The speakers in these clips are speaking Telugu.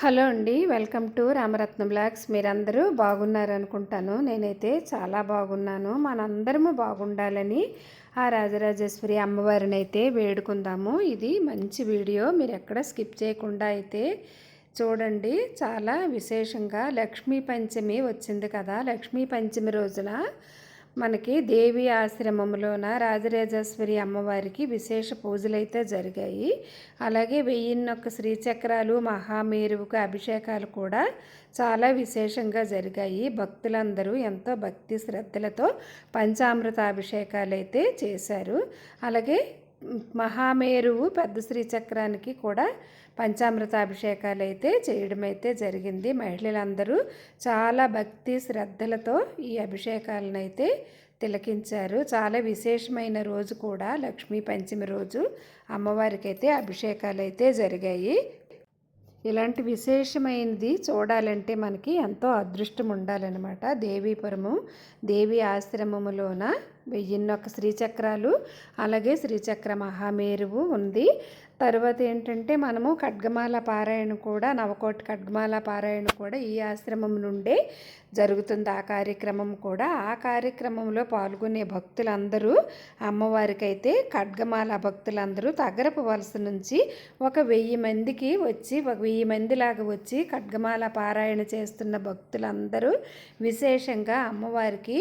హలో అండి వెల్కమ్ టు రామరత్న బ్లాగ్స్. మీరందరూ బాగున్నారనుకుంటాను. నేనైతే చాలా బాగున్నాను. మనందరము బాగుండాలని ఆ రాజరాజేశ్వరి అమ్మవారిని అయితే వేడుకుందాము. ఇది మంచి వీడియో. మీరు ఎక్కడ స్కిప్ చేయకుండా అయితే చూడండి. చాలా విశేషంగా లక్ష్మీ పంచమి వచ్చింది కదా. లక్ష్మీ పంచమి రోజున మనకి దేవి ఆశ్రమంలోన రాజరాజేశ్వరి అమ్మవారికి విశేష పూజలైతే జరిగాయి. అలాగే వెయ్యిన్నొక్క శ్రీచక్రాలు మహామేరువుకు అభిషేకాలు కూడా చాలా విశేషంగా జరిగాయి. భక్తులందరూ ఎంతో భక్తి శ్రద్ధలతో పంచామృత అభిషేకాలు అయితే చేశారు. అలాగే మహామేరువు పెద్ద శ్రీచక్రానికి కూడా పంచామృత అభిషేకాలు అయితే చేయడం అయితే జరిగింది. మహిళలందరూ చాలా భక్తి శ్రద్ధలతో ఈ అభిషేకాలను అయితే తిలకించారు. చాలా విశేషమైన రోజు కూడా లక్ష్మీ పంచమి రోజు అమ్మవారికి అయితే అభిషేకాలు అయితే జరిగాయి. ఇలాంటి విశేషమైనది చూడాలంటే మనకి ఎంతో అదృష్టం ఉండాలన్నమాట. దేవీపురము దేవి ఆశ్రమములోన వెయ్యిన్నొక శ్రీచక్రాలు అలాగే శ్రీచక్ర మహామేరువు ఉంది. తర్వాత ఏంటంటే మనము ఖడ్గమాల పారాయణ కూడా నవకోటి ఖడ్గమాల పారాయణ కూడా ఈ ఆశ్రమం నుండే జరుగుతుంది ఆ కార్యక్రమం కూడా. ఆ కార్యక్రమంలో పాల్గొనే భక్తులందరూ అమ్మవారికైతే ఖడ్గమాల భక్తులందరూ తగరపు వలస నుంచి ఒక వెయ్యి మందికి వచ్చి ఒక వెయ్యి మందిలాగా వచ్చి ఖడ్గమాల పారాయణ చేస్తున్న భక్తులందరూ విశేషంగా అమ్మవారికి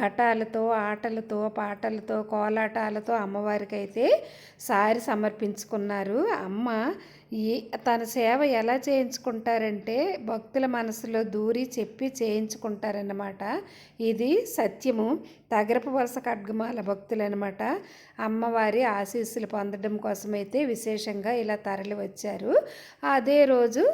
ఘటాలతో ఆటలతో పాటలతో కోలాటాలతో అమ్మవారికైతే సారి సమర్పించుకున్నారు. అమ్మ ఈ తన సేవ ఎలా చేయించుకుంటారంటే భక్తుల మనసులో దూరి చెప్పి చేయించుకుంటారన్నమాట. ఇది సత్యము. తగరపు వలస ఖడ్గమాల భక్తులనమాట అమ్మవారి ఆశీస్సులు పొందడం కోసమైతే విశేషంగా ఇలా తరలి వచ్చారు అదే రోజు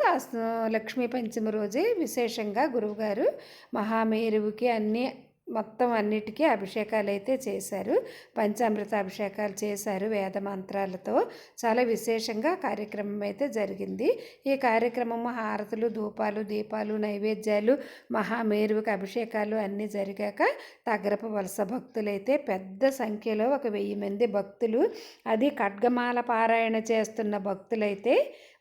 లక్ష్మీ పంచమి రోజే విశేషంగా గురువుగారు మహామేరువుకి అన్ని మొత్తం అన్నిటికీ అభిషేకాలు అయితే చేశారు. పంచామృత అభిషేకాలు చేశారు వేద మంత్రాలతో. చాలా విశేషంగా కార్యక్రమం అయితే జరిగింది. ఈ కార్యక్రమం హారతులు ధూపాలు దీపాలు నైవేద్యాలు మహామేరువుకి అభిషేకాలు అన్నీ జరిగాక తగరపు వలస భక్తులైతే పెద్ద సంఖ్యలో ఒక వెయ్యి మంది భక్తులు. అది ఖడ్గమాల పారాయణ చేస్తున్న భక్తులైతే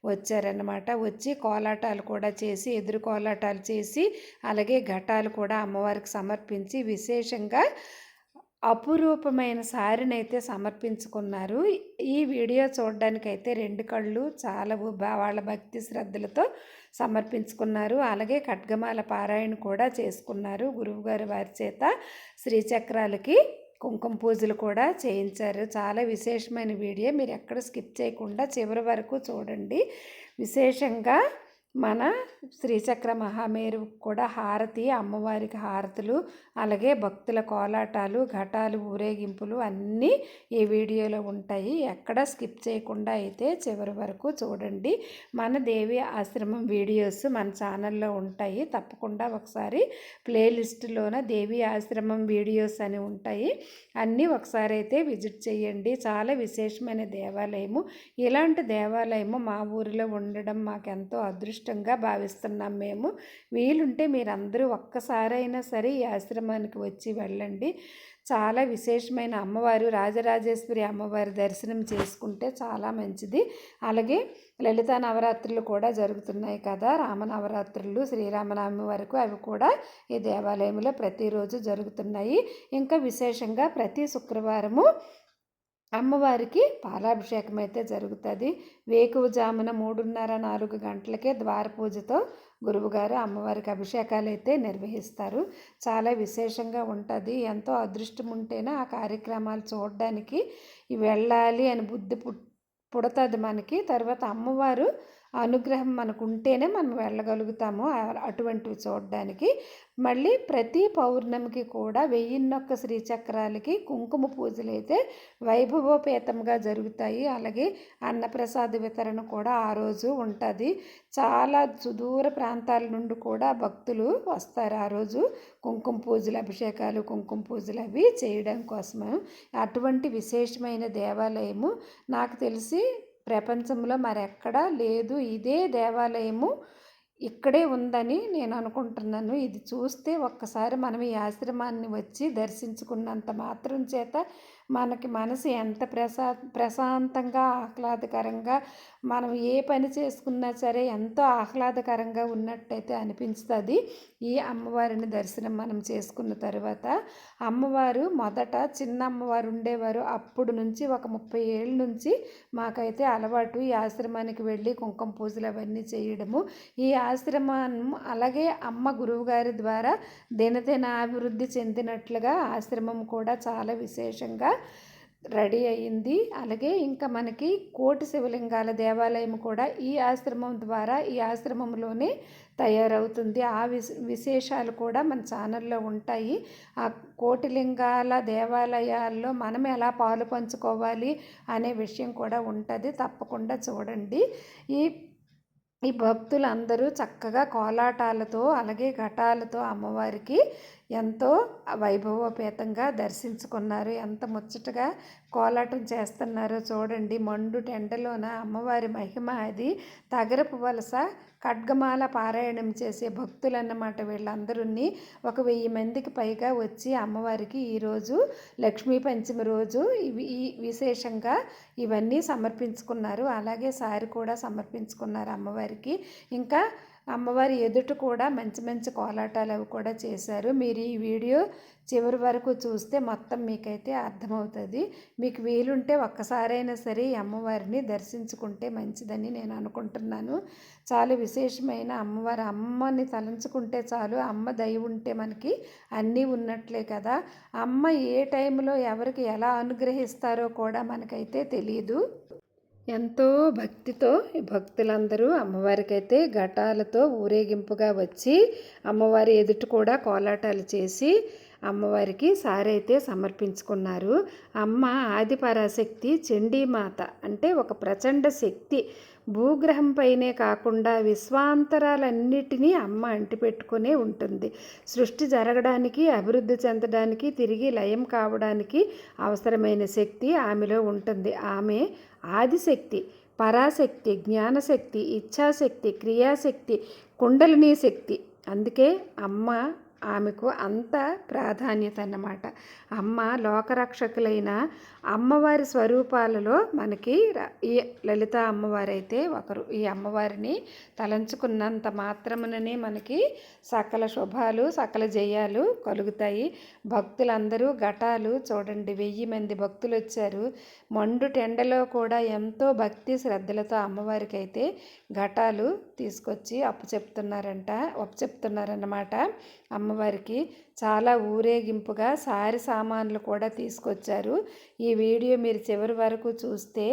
వచ్చారనమాట వచ్చి కోలాటాలు కూడా చేసి ఎదురు కోలాటాలు చేసి అలాగే ఘటాలు కూడా అమ్మవారికి సమర్పించి విశేషంగా అపురూపమైన సారిని అయితే సమర్పించుకున్నారు. ఈ వీడియో చూడడానికైతే రెండు కళ్ళు చాలా వాళ్ళ భక్తి శ్రద్ధలతో సమర్పించుకున్నారు. అలాగే ఖడ్గమాల పారాయణ కూడా చేసుకున్నారు గురువుగారి వారి చేత శ్రీచక్రాలకి. కుంకుమ పూజలు కూడా చేయించారు. చాలా విశేషమైన వీడియో. మీరు ఎక్కడ స్కిప్ చేయకుండా చివరి వరకు చూడండి. విశేషంగా మన శ్రీచక్ర మహామేరు కూడా హారతి అమ్మవారికి హారతులు అలాగే భక్తుల కోలాటాలు ఘటాలు ఊరేగింపులు అన్నీ ఈ వీడియోలో ఉంటాయి. ఎక్కడ స్కిప్ చేయకుండా అయితే చివరి వరకు చూడండి. మన దేవి ఆశ్రమం వీడియోస్ మన ఛానల్లో ఉంటాయి. తప్పకుండా ఒకసారి ప్లేలిస్టులోన దేవి ఆశ్రమం వీడియోస్ అని ఉంటాయి. అన్నీ ఒకసారి అయితే విజిట్ చేయండి. చాలా విశేషమైన దేవాలయము. ఇలాంటి దేవాలయము మా ఊరిలో ఉండడం మాకెంతో అదృష్టం అదృష్టంగా భావిస్తున్నాం మేము. వీలుంటే మీరందరూ ఒక్కసారైనా సరే ఈ ఆశ్రమానికి వచ్చి వెళ్ళండి. చాలా విశేషమైన అమ్మవారు రాజరాజేశ్వరి అమ్మవారి దర్శనం చేసుకుంటే చాలా మంచిది. అలాగే లలిత నవరాత్రులు కూడా జరుగుతున్నాయి కదా. రామనవరాత్రులు శ్రీరామనవమి వరకు అవి కూడా ఈ దేవాలయంలో ప్రతిరోజు జరుగుతున్నాయి. ఇంకా విశేషంగా ప్రతి శుక్రవారము అమ్మవారికి పాలాభిషేకం అయితే జరుగుతుంది. వేకువజామున మూడున్నర నాలుగు గంటలకే ద్వార పూజతో గురువుగారు అమ్మవారికి అభిషేకాలు అయితే నిర్వహిస్తారు. చాలా విశేషంగా ఉంటుంది. ఎంతో అదృష్టం ఉంటేనే ఆ కార్యక్రమాలు చూడడానికి వెళ్ళాలి అని బుద్ధి పుడుతుంది మనకి. తర్వాత అమ్మవారు అనుగ్రహం మనకు ఉంటేనే మనం వెళ్ళగలుగుతాము అటువంటివి చూడడానికి. మళ్ళీ ప్రతి పౌర్ణమికి కూడా వెయ్యిన్నొక్క శ్రీచక్రాలకి కుంకుమ పూజలు అయితే వైభవోపేతంగా జరుగుతాయి. అలాగే అన్నప్రసాద వితరణ కూడా ఆ రోజు ఉంటుంది. చాలా సుదూర ప్రాంతాల నుండి కూడా భక్తులు వస్తారు ఆ రోజు కుంకుమ పూజలు అభిషేకాలు కుంకుమ పూజలు అవి చేయడం కోసము. అటువంటి విశేషమైన దేవాలయము నాకు తెలిసి ప్రపంచంలో మరెక్కడా లేదు. ఇదే దేవాలయము ఇక్కడే ఉందని నేను అనుకుంటున్నాను. ఇది చూస్తే ఒక్కసారి మనం ఈ ఆశ్రమాన్ని వచ్చి దర్శించుకున్నంత మాత్రం చేత మనకి మనసు ఎంత ప్రశా ప్రశాంతంగా ఆహ్లాదకరంగా మనం ఏ పని చేసుకున్నా సరే ఎంతో ఆహ్లాదకరంగా ఉన్నట్టయితే అనిపిస్తుంది. ఈ అమ్మవారిని దర్శనం మనం చేసుకున్న తర్వాత అమ్మవారు మొదట చిన్న అమ్మవారు ఉండేవారు. అప్పుడు నుంచి ఒక ముప్పై ఏళ్ళ నుంచి మాకైతే అలవాటు ఈ ఆశ్రమానికి వెళ్ళి కుంకుమ పూజలు అవన్నీ చేయడము. ఈ ఆశ్రమం అలాగే అమ్మ గురువుగారి ద్వారా దినదిన అభివృద్ధి చెందినట్లుగా ఆశ్రమం కూడా చాలా విశేషంగా రెడీ అయ్యింది అలాగే ఇంకా మనకి కోటి శివలింగాల దేవాలయం కూడా ఈ ఆశ్రమం ద్వారా ఈ ఆశ్రమంలోనే తయారవుతుంది. ఆ విశ విశేషాలు కూడా మన ఛానల్లో ఉంటాయి. ఆ కోటిలింగాల దేవాలయాల్లో మనం ఎలా పాలు పంచుకోవాలి అనే విషయం కూడా ఉంటుంది. తప్పకుండా చూడండి. ఈ ఈ భక్తులందరూ చక్కగా కోలాటాలతో అలాగే ఘటాలతో అమ్మవారికి ఎంతో వైభవోపేతంగా దర్శించుకున్నారు. ఎంత ముచ్చటగా కోలాటం చేస్తున్నారో చూడండి. మండు టెండలోన అమ్మవారి మహిమ అది. తగరపు వలస ఖడ్గమాల పారాయణం చేసే భక్తులన్నమాట వీళ్ళందరూ ఒక వెయ్యి మందికి పైగా వచ్చి అమ్మవారికి ఈరోజు లక్ష్మీ పంచమి రోజు ఇవి ఈ విశేషంగా ఇవన్నీ సమర్పించుకున్నారు. అలాగే సారి కూడా సమర్పించుకున్నారు అమ్మవారికి. ఇంకా అమ్మవారి ఎదుట కూడా మంచి మంచి కోలాటాలు అవి కూడా చేశారు. మీరు ఈ వీడియో చివరి వరకు చూస్తే మొత్తం మీకైతే అర్థమవుతుంది. మీకు వీలుంటే ఒక్కసారైనా సరే ఈ అమ్మవారిని దర్శించుకుంటే మంచిదని నేను అనుకుంటున్నాను. చాలా విశేషమైన అమ్మవారి అమ్మని తలంచుకుంటే చాలు అమ్మ దయ ఉంటే మనకి అన్నీ ఉన్నట్లే కదా. అమ్మ ఏ టైంలో ఎవరికి ఎలా అనుగ్రహిస్తారో కూడా మనకైతే తెలియదు ఎంతో భక్తితో భక్తులందరూ అమ్మవారికి అయితే ఘటాలతో ఊరేగింపుగా వచ్చి అమ్మవారి ఎదుట కూడా కోలాటాలు చేసి అమ్మవారికి సారైతే సమర్పించుకున్నారు. అమ్మ ఆదిపరాశక్తి చండీమాత అంటే ఒక ప్రచండ శక్తి. భూగ్రహంపైనే కాకుండా విశ్వాంతరాలన్నిటినీ అమ్మ అంటిపెట్టుకునే ఉంటుంది. సృష్టి జరగడానికి అభివృద్ధి చెందడానికి తిరిగి లయం కావడానికి అవసరమైన శక్తి ఆమెలో ఉంటుంది. ఆమె ఆదిశక్తి పరాశక్తి జ్ఞానశక్తి ఇచ్ఛాశక్తి క్రియాశక్తి కుండలిని శక్తి. అందుకే అమ్మ ఆమెకు అంత ప్రాధాన్యత అన్నమాట అమ్మ లోకరక్షకులైన అమ్మవారి స్వరూపాలలో మనకి ఈ లలిత అమ్మవారు అయితే ఒకరు. ఈ అమ్మవారిని తలంచుకున్నంత మాత్రముననే మనకి సకల శుభాలు సకల జయాలు కలుగుతాయి. భక్తులందరూ ఘటాలు చూడండి. వెయ్యి మంది భక్తులు వచ్చారు మండు టెండలో కూడా ఎంతో భక్తి శ్రద్ధలతో అమ్మవారికి అయితే ఘటాలు తీసుకొచ్చి అప్పు చెప్తున్నారంట అప్పు చెప్తున్నారన్నమాట అమ్మ అమ్మవారికి చాలా ఊరేగింపుగా సారి సామాన్లు కూడా తీసుకొచ్చారు. ఈ వీడియో మీరు చివరి వరకు చూస్తే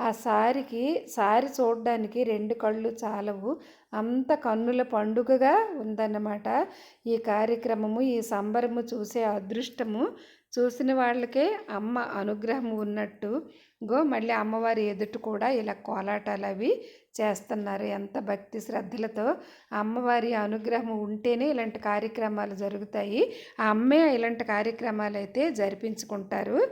ఆ సారికి సారి చూడడానికి రెండు కళ్ళు చాలవు. అంత కన్నుల పండుగగా ఉందన్నమాట. ఈ కార్యక్రమము ఈ సంబరము చూసే అదృష్టము చూసిన వాళ్ళకే అమ్మ అనుగ్రహం ఉన్నట్టు. గో మళ్ళీ అమ్మవారి ఎదుట కూడా ఇలా కోలాటాలు అవి చేస్తున్నారు. ఎంత భక్తి శ్రద్ధలతో అమ్మవారి అనుగ్రహం ఉంటేనే ఇలాంటి కార్యక్రమాలు జరుగుతాయి. ఆ అమ్మే ఇలాంటి కార్యక్రమాలు అయితే జరిపించుకుంటారు.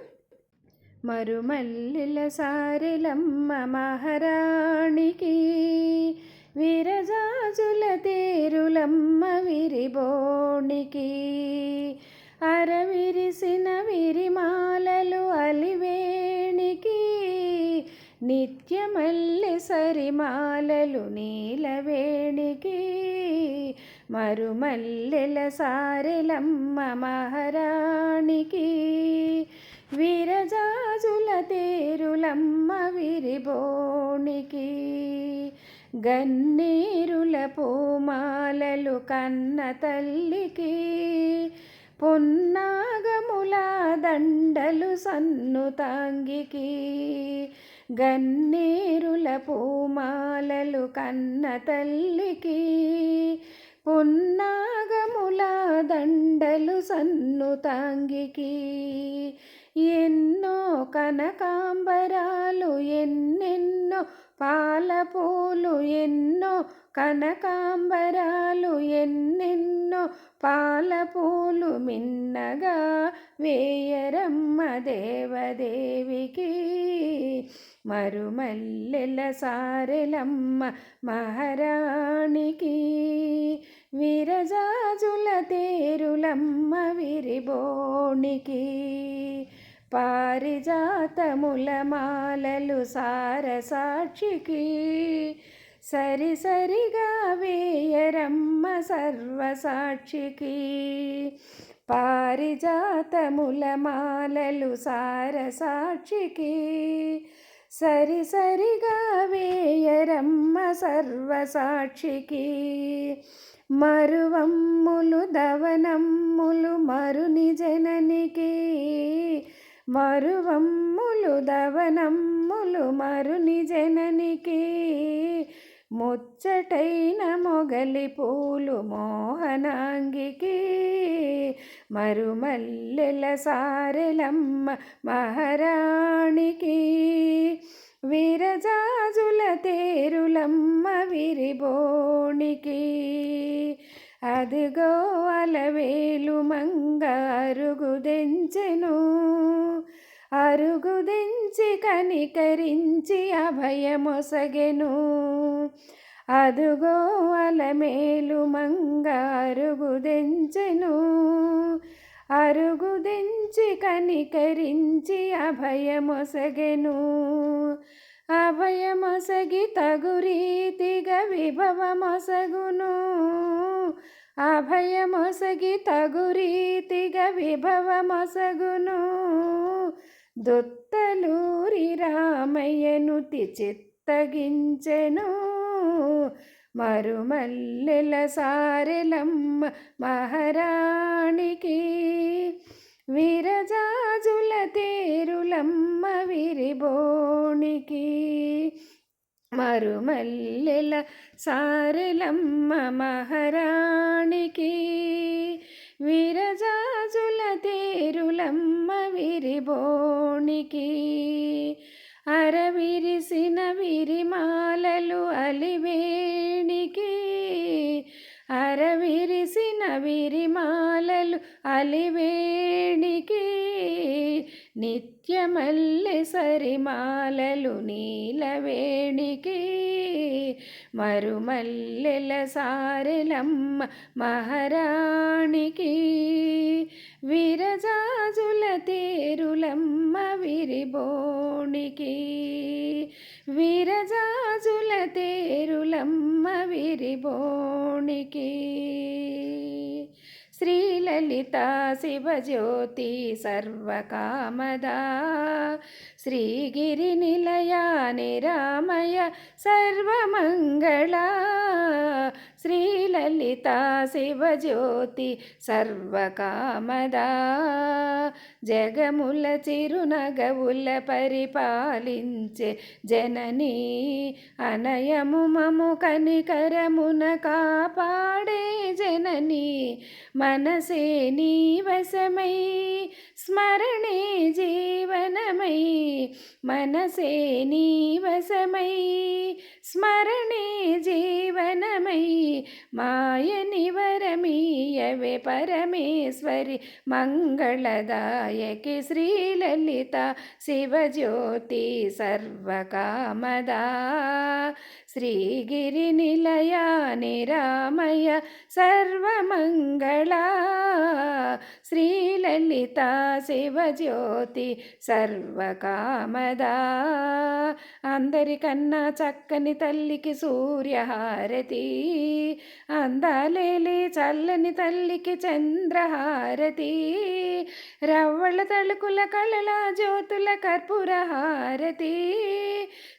మరుమల్లిల సారెలమ్మ మహారాణికి విరజాజుల తేరులమ్మ విరిబోణికి. అరవిరిస నిత్యమల్లె సరిమాలలు నీలవేణికి మరుమల్లెల సారెలమ్మ మహారాణికి. విరజాజుల తేరులమ్మ విరిబోణికి గన్నేరుల పూమాలలు కన్న తల్లికి. పొన్నాగముల దండలు సన్ను తాంగికి గన్నేరుల పూమాలలు కన్న తల్లికి పున్నాగముల దండలు సన్ను తాంగికి. ఎన్నో కనకాంబరాలు ఎన్నెన్నో పాలపూలు ఎన్నో కనకాంబరాలు ఎన్నెన్నో పాలపూలు మిన్నగా వేయరమ్మ దేవదేవికి. మరుమల్లెల సారెలమ్మ మహారాణికి విరజాజుల తేరులమ్మ విరిబోణికి పారిజాతముల మాలలు సారసాక్షికి సరి సరిగా వేయరమ్మ సర్వసాక్షికి పారిజాతముల మాలలు సారసాక్షికి సరి సరిగా వేయరమ్మ సర్వసాక్షికి. మరువమ్ములు దవనమ్ములు మరుని జననికి. మరువమ్ములు దవనమ్ములు మరుని జననికి. ముచ్చటైన మొగలి పూలు మోహనాంగికి. మరుమల్లెల సారెలమ్మ మహారాణికి. విరజాజుల తేరులమ్మ విరిబోణికి. అదిగో అలవేలు మంగారుగు దెంచెను. అరుగుదించి కనికరించి అభయమొసగెను. అదుగో అలమేలు మంగ అరుగుదించెను. అరుగుదించి కనికరించి అభయమొసగెను. అభయమొసగి తగు రీతిగా విభవమొసగును. అభయమొసగి తగు రీతిగా విభవమొసగును. దొత్తలూరి రామయ్యను చిత్తగించెను మరుమల్లెల సారెలమ్మ మహారాణికి. విరజాజుల తేరులమ్మ విరిబోణికి. మరుమల్లెల సారెలమ్మ మహారాణికి. విరజాజుల తేరులమ్మ విరిబోణికి అరవిరిసిన విరిమాలలు అలివేణికి అరవిరిసిన విరిమాలలు అలివేణికి నిత్యమల్లి సరిమాలలు నీలవేణికి మరుమల్లెల సారెలమ్మ మహారాణికి. విరజాజుల తేరులమ్మ విరిబోణికి. విరజాజుల తేరులమ్మ విరిబోణికి. శ్రీలలిత శివజ్యోతి సర్వకామదా. శ్రీగిరి నిలయాని రామయ సర్వమంగళ. శ్రీలలిత శివజ్యోతి సర్వకామదా. జగముల చిరునగవుల పరిపాలించే జననీ అనయము మము కనికరమున కాపాడే జననీ. మనసే నీ వశమై స్మరణే జీవనమై. మనసే నీవసమై స్మరణే జీవనమై మాయని వరమీయవే పరమేశ్వరి మంగళదాయకి శ్రీలలిత శివజ్యోతి సర్వకామదా. శ్రీగిరి నిలయాని నిరామయ సర్వమంగళ. శ్రీలలిత శివజ్యోతి సర్వకామదా. అందరికన్నా చక్కని తల్లికి సూర్యహారతి. అందాలేలి చల్లని తల్లికి చంద్రహారతి. రవ్వళ తళుకుల కళల జ్యోతుల కర్పూరహారతి.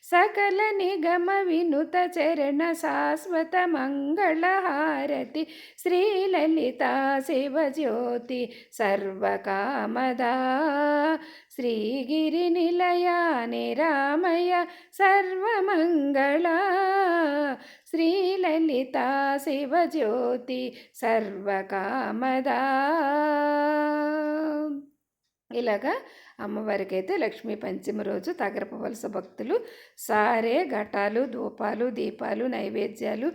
సకల నిగమ వినుత చరణ శాశ్వత మంగళహారతి శ్రీలలిత శివజ్యోతి సర్వకామదా. శ్రీగిరి నిలయ నిరామయ సర్వమంగళ. శ్రీలలిత శివజ్యోతి సర్వకామదా. ఇలాగా అమ్మవారికి అయితే లక్ష్మీ పంచమి రోజు తగరపవలస భక్తులు సారే ఘటాలు ధూపాలు దీపాలు నైవేద్యాలు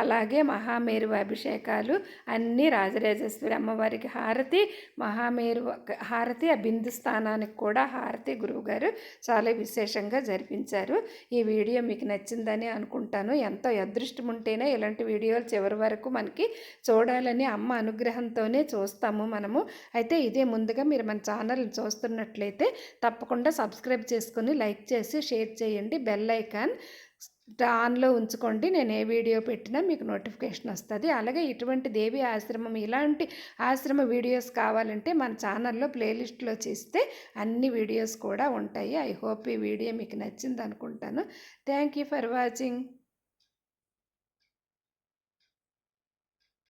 అలాగే మహామేరు అభిషేకాలు అన్నీ రాజరాజేశ్వరి అమ్మవారికి హారతి మహామేరు హారతి ఆ బిందు స్థానానికి కూడా హారతి గురువుగారు చాలా విశేషంగా జరిపించారు. ఈ వీడియో మీకు నచ్చిందని అనుకుంటాను. ఎంతో అదృష్టం ఉంటేనే ఇలాంటి వీడియోలు చివరి వరకు మనకి చూడాలని అమ్మ అనుగ్రహంతోనే చూస్తాము మనము. అయితే ఇదే ముందుగా మీరు మన ఛానల్ చూస్తున్నట్లు నచ్చినట్లయితే తప్పకుండా సబ్స్క్రైబ్ చేసుకొని లైక్ చేసి షేర్ చేయండి. బెల్ ఐకాన్ ఆన్లో ఉంచుకోండి. నేను ఏ వీడియో పెట్టినా మీకు నోటిఫికేషన్ వస్తుంది. అలాగే ఇటువంటి దేవి ఆశ్రమం ఇలాంటి ఆశ్రమ వీడియోస్ కావాలంటే మన ఛానల్లో ప్లేలిస్ట్లో చేస్తే అన్ని వీడియోస్ కూడా ఉంటాయి. ఐ హోప్ ఈ వీడియో మీకు నచ్చింది అనుకుంటాను థ్యాంక్ యూ ఫర్ వాచింగ్.